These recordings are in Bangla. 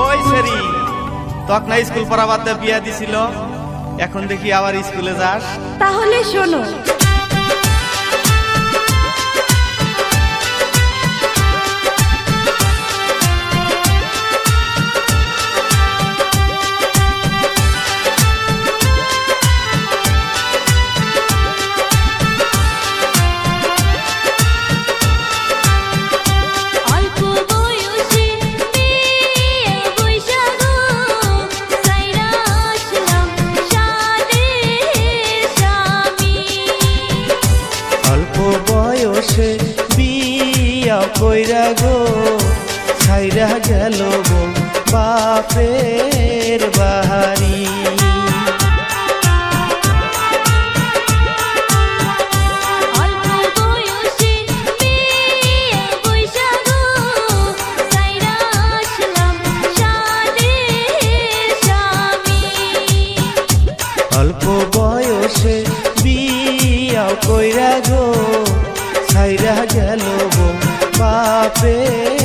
ওই সেরি তখন স্কুল পড়াবার বিয়া দিছিল এখন দেখি আবার স্কুলে যাস। তাহলে শোনো কইরা গো ছাইরা গেল গো বাপের বাহারি। অল্প বয়সে বিয়ে কইরা গো ছাইরা গেল গো বাপের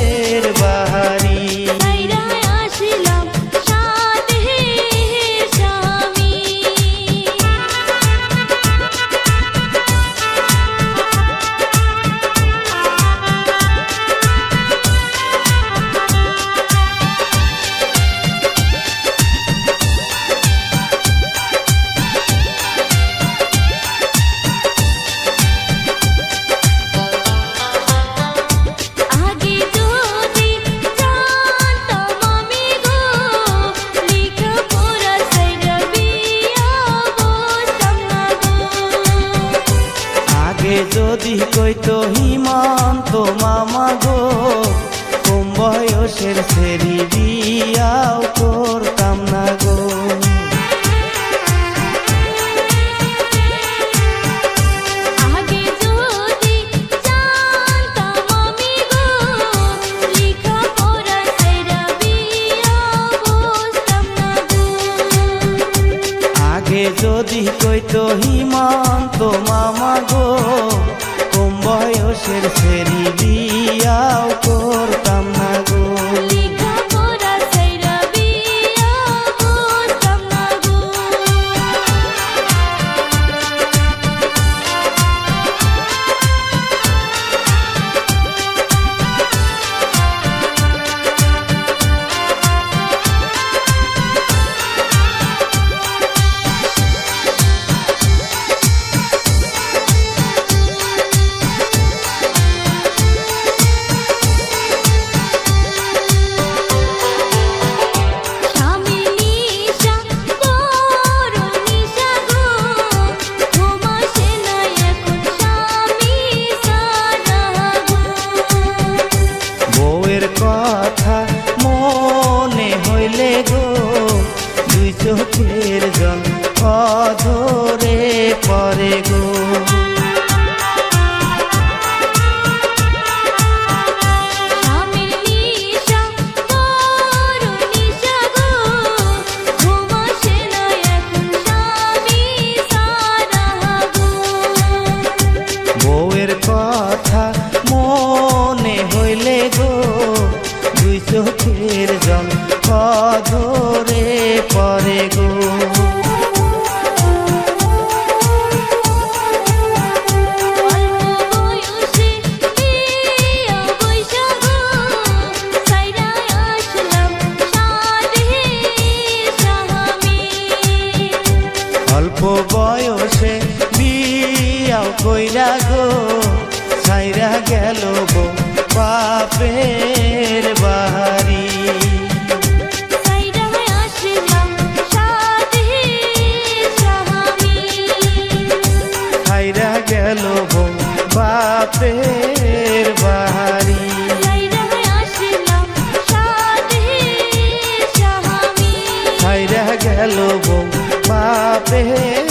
আগে যদি কইতো হিমান্ত মামা গো কম বয়সের সেরি বিয়াও হিমন্ত মামা গো কম বয়সের ফেরি বিয়াও করতাম। বউয়ের কথা মনে হইলে গো দুই চোখের জল অল্প বয়সে বিয়াও কইরা গো ছাইরা গেল গো বাপের স্বামী ছাইরা গেল গো বাপের ছাইরা গেল গো বাপের